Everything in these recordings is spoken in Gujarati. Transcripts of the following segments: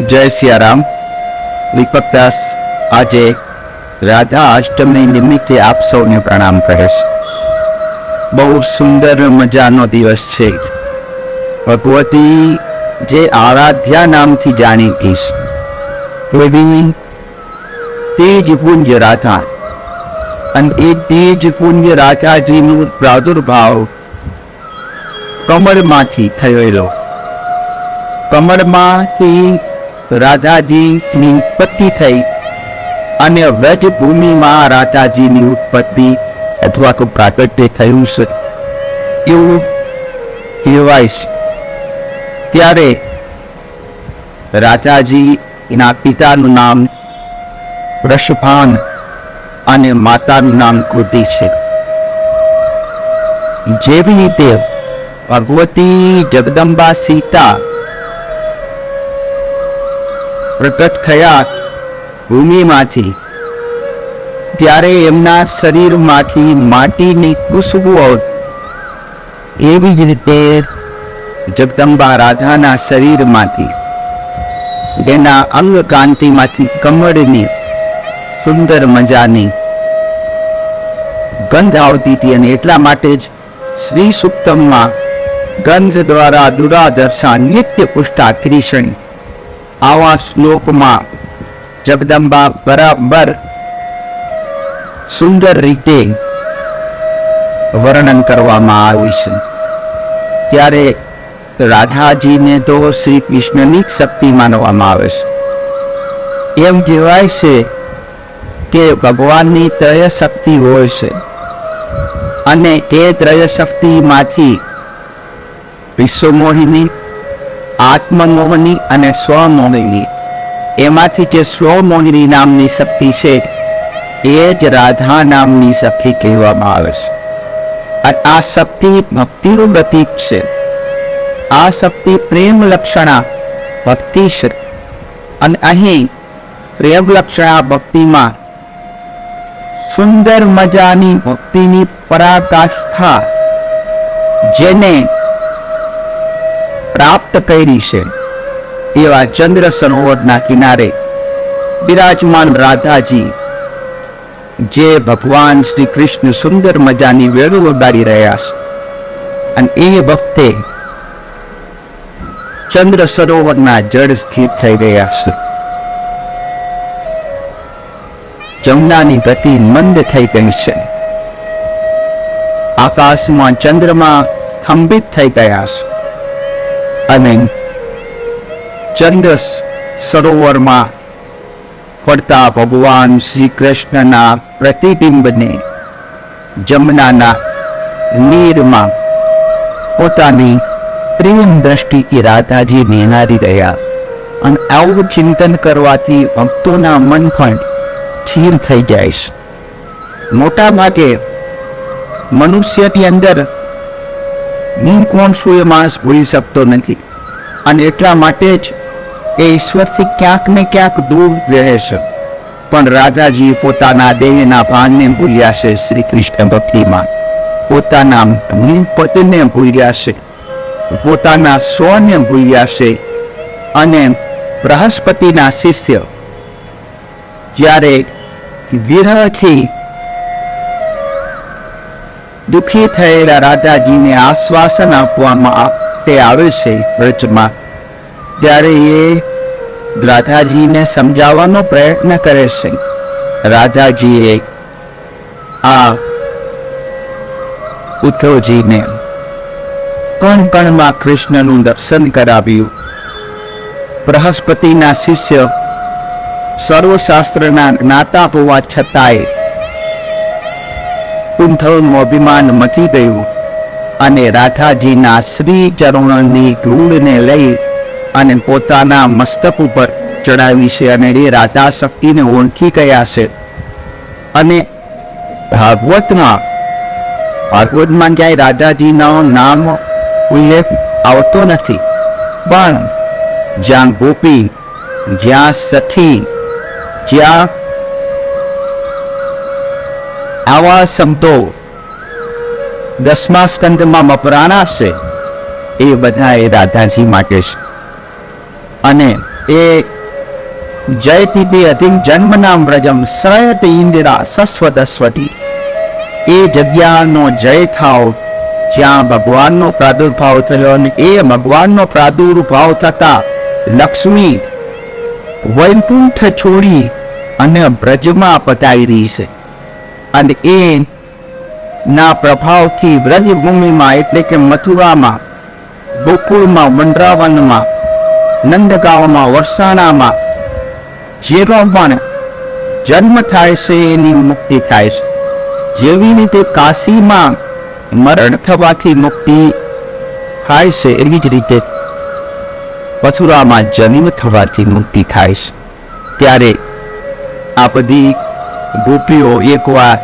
જય સિયારામ. દીપક દાસ આજે રાધા અષ્ટમી નિમિત્તે આપ સૌને પ્રણામ કરે બહુ સુંદર મજાનો દિવસ છે. ભગવતી જે આરાધ્યા નામથી જાણીતી છે એવી તેજ પુંજ રાધા અને એ તેજ પુંજ રાધાજીનું પ્રાદુર્ભાવ કમળમાંથી થયેલો. કમળમાંથી રાધાજીની ઉત્પત્તિ થઈ અને વ્રજ ભૂમિમાં રાધાજીની ઉત્પત્તિ અથવા તો પ્રાગટ્ય થયું છે. એવું કહેવાય છે. ત્યારે રાજાજીના પિતાનું નામ વૃષભાન અને માતાનું નામ કૃતિ છે. જેવી રીતે ભગવતી જગદંબા સીતા પ્રકટ થયા ભૂમિમાંથી. ત્યારે એમના શરીરમાંથી માટીની ખુશ્બુ એવી જ રીતે જગદંબા રાધાના શરીરમાંથી એના અંગ કાંતિમાંથી કમળની સુંદર મજાની ગંધ આવતી હતી અને એટલા માટે જ શ્રી સુક્તમમાં ગંધ દ્વારા દુરાદર્શા નિત્ય પુષ્ટા ક્રિષણ આવા શ્લોકમાં જગદંબા બરાબર સુંદર રીતે વર્ણન કરવામાં આવ્યું છે. ત્યારે રાધાજીને તો શ્રી કૃષ્ણની શક્તિ માનવામાં આવે છે. એમ કહેવાય છે કે ભગવાનની ત્રય શક્તિ હોય છે અને એ ત્રય શક્તિમાંથી વિશ્વમોહિની આત્મમોહની અને સ્વમોહિની એમાંથી જે સ્વમોહિની નામની શક્તિ છે, એ જ રાધા નામની શક્તિ કહેવામાં આવે છે. અને આ શક્તિ ભક્તિનું પ્રતીક છે. આ શક્તિ પ્રેમ લક્ષણા ભક્તિ છે. અને અહીં પ્રેમ લક્ષણા ભક્તિમાં સુંદર મજાની ભક્તિની પરાકાષ્ઠા, જેને પ્રાપ્ત કરી છે. એવા ચંદ્ર સરોવરના કિનારે બિરાજમાન રાધાજી, જે ભગવાન શ્રી કૃષ્ણ સુંદર મજાની વેળો વગાડી રહ્યા છે. અને એ વખતે ચંદ્ર સરોવરના જળ સ્થિર થઈ રહ્યા છે. જમનાની ગતિ મંદ થઈ ગઈ છે. આકાશમાં ચંદ્રમાં સ્તંભિત થઈ ગયા છે. અને ચંદ્ર સરોવરમાં પડતા ભગવાન શ્રી કૃષ્ણના પ્રતિબિંબને જમનાના નીરમાં પોતાની પ્રેમ દ્રષ્ટિથી રાધાજી નિહારી રહ્યા અને આવું ચિંતન કરવાથી ભક્તોના મન પણ સ્થિર થઈ જાય છે. મોટા ભાગે મનુષ્યની અંદર હું કોણ છું એ માણસ ભૂલી શકતો નથી. અને એટલા માટે જ એ ઈશ્વરથી ક્યાંક ને ક્યાંક દૂર રહે છે. પણ રાધાજી પોતાના દેહના ભાનને ભૂલ્યા છે શ્રી કૃષ્ણ ભક્તિમાં પોતાના હું પતિને ભૂલ્યા છે. પોતાના સ્વને ભૂલ્યા છે. અને બૃહસ્પતિના શિષ્ય જ્યારે વિરહથી દુઃખી થયેલા રાધાજીને આશ્વાસન આપવામાં તે આવે છે વ્રજમાં. ત્યારે એ રાધાજીને સમજાવવાનો પ્રયત્ન કરે છે. રાધાજીએ આ ઉદ્ધવજીને કણ કણમાં કૃષ્ણનું દર્શન કરાવ્યું. બૃહસ્પતિના શિષ્ય સર્વશાસ્ત્રના જ્ઞાતા હોવા છતાંય કુંથળનું અભિમાન મટી ગયું અને રાધાજીના શ્રી ચરણોની ધૂળને લઈ અને પોતાના મસ્તક ઉપર ચડાવી છે અને એ રાધા શક્તિને ઓળખી ગયા છે. અને ભાગવતમાં ભાગવતમાં ક્યાંય રાધાજીનો નામ ઉલ્લેખ આવતો નથી. પણ જ્યાં ગોપી, જ્યાં સખી, જ્યાં આવા સંતો દસમા સ્કંદમાં મપરાણા છે. એ બધા એ રાધાજી માટે છે. અને એ જયતી અધિક જન્મનામ વ્રજમ શ્રયત ઇન્દિરા સસ્વદસ્વતી એ જગ્યાનો જય થાવ, જ્યાં ભગવાનનો પ્રાદુર્ભાવ થયો અને એ ભગવાનનો પ્રાદુર્ભાવ થતા લક્ષ્મી વૈકુંઠ છોડી અને બ્રજમાં પતાવી રહી છે. અને એ ના પ્રભાવથી વ્રજભૂમિમાં એટલે કે મથુરામાં, ગોકુળમાં વનરાવનમાં નંદગાંવમાં, વરસાણામાં જેનો પણ જન્મ થાય છે એની મુક્તિ થાય છે. જેવી રીતે કાશીમાં મરણ થવાથી મુક્તિ થાય છે, એવી જ રીતે મથુરામાં જન્મ થવાથી મુક્તિ થાય છે. ત્યારે આ બધી ગોપીઓ એકવાર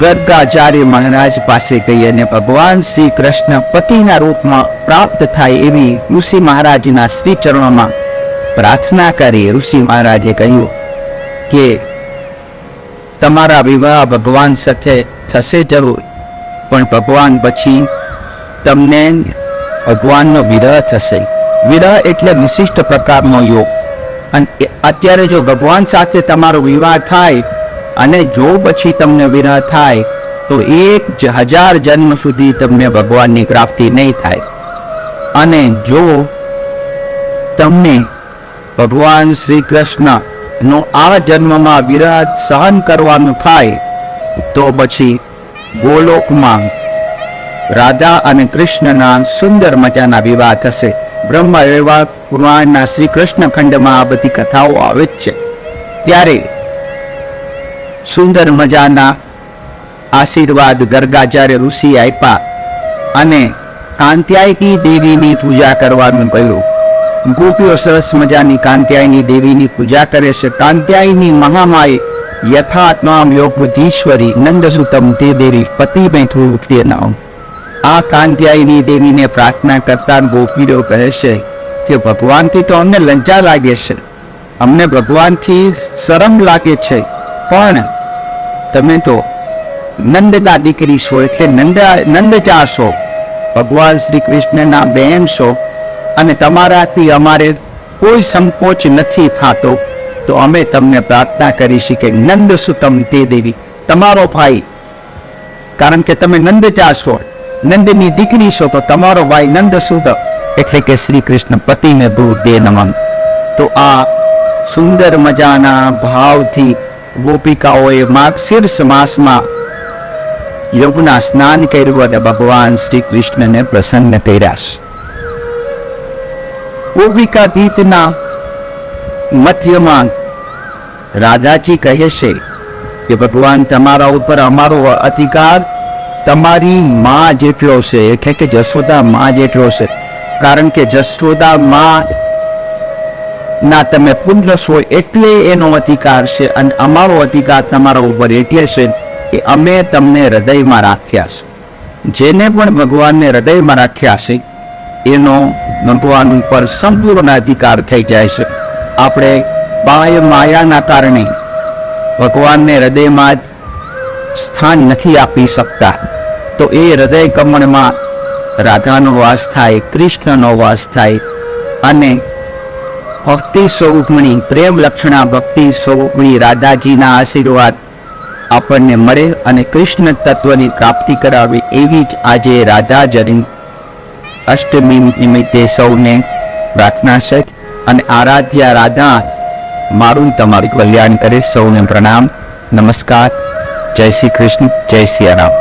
ગર્ગાચાર્ય મહારાજ પાસે ગઈ અને ભગવાન શ્રી કૃષ્ણ પતિના રૂપમાં પ્રાપ્ત થાય એવી ઋષિ મહારાજના શ્રી ચરણોમાં પ્રાર્થના કરી. ઋષિ મહારાજે કહ્યું કે તમારા વિવાહ ભગવાન સાથે થશે જરૂર, પણ ભગવાન પછી તમને ભગવાનનો વિરહ થશે. વિરહ એટલે વિશિષ્ટ પ્રકારનો યોગ. અને અત્યારે જો ભગવાન સાથે તમારો વિવાહ થાય અને જો પછી તમને વિરહ થાય, તો એક હજાર જન્મ સુધી તમને ભગવાનની પ્રાપ્તિ નહીં થાય. અને જો તમને ભગવાન શ્રી કૃષ્ણ નો આ જન્મમાં વિરાટ સહન કરવાનું થાય, તો પછી ગોલોકમાં રાધા અને કૃષ્ણના સુંદર મજાના વિવાહ થશે. બ્રહ્મ વિવાહ પુરાણના શ્રી કૃષ્ણ ખંડમાં આ બધી કથાઓ આવે જ છે. ત્યારે સુંદર મજાના આશીર્વાદ ગર્ગાચાર્ય ઋષિ આપ્યા અને કાંત્યાયની દેવીની પૂજા કરવાનું કહ્યું. ગોપીઓ સરસ મજાની કાંત્યાયની દેવીની પૂજા કરે છે. કાંત્યાયની મહામાય યથાત્મામ યોગબુદ્ધીશ્વરી નંદસુતમ તે દેવી પતિ બેઠું ઉઠીએ નામ આ કાંત્યાયની દેવીને પ્રાર્થના કરતા ગોપીઓ કહે છે કે ભગવાનથી તો અમને લંજા લાગે છે. અમને ભગવાનથી શરમ લાગે છે. પણ તમે તો નંદના દીકરી છો એટલે નંદ નંદચા છો. ભગવાન શ્રી કૃષ્ણના બહેન છો અને તમારાથી અમારે કોઈ સંકોચ નથી થતો. તો અમે તમને પ્રાર્થના કરીશું કે નંદ સુતમ તે દેવી, તમારો ભાઈ. કારણ કે તમે નંદચા છો. નંદની દીકરી છો તો તમારો ભાઈ નંદ સુદ એટલે કે શ્રી કૃષ્ણ પતિને ભૂ નમન તો આ સુંદર મજાના ભાવથી ગોપિકાઓએ માગશીર્ષ માસમાં યોગના સ્નાન કર્યું અને ભગવાન શ્રી કૃષ્ણને પ્રસન્ન કર્યા છે ગોપિકા ગીતના મધ્યમાં રાજાજી કહે છે કે ભગવાન તમારા ઉપર અમારો અધિકાર તમારી માં જેટલો છે એટલે કે જશોદા માં જેટલો છે. કારણ કે જશોદા માં ના તમે પુત્ર છો એટલે એનો અધિકાર છે અને અમારો અધિકાર તમારા ઉપર એટલે છે કે અમે તમને હૃદયમાં રાખ્યા છે. જેને પણ ભગવાનને હૃદયમાં રાખ્યા છે, એનો ભગવાન ઉપર સંપૂર્ણ અધિકાર થઈ જાય છે. આપણે બાય માયાના કારણે ભગવાનને હૃદયમાં સ્થાન નથી આપી શકતા, તો એ હૃદય કમળમાં રાધાનો વાસ થાય, કૃષ્ણનો વાસ થાય અને ભક્તિ સ્વરૂપણી પ્રેમ લક્ષણા ભક્તિ સ્વરૂપણી રાધાજીના આશીર્વાદ આપણને મળે અને કૃષ્ણ તત્વની પ્રાપ્તિ કરાવે એવી જ આજે રાધા જરી અષ્ટમી નિમિત્તે સૌને પ્રાર્થના છે અને આરાધ્યા રાધા, મારું તમારું કલ્યાણ કરે સૌને પ્રણામ, નમસ્કાર. જય શ્રી કૃષ્ણ જય સિયા રામ.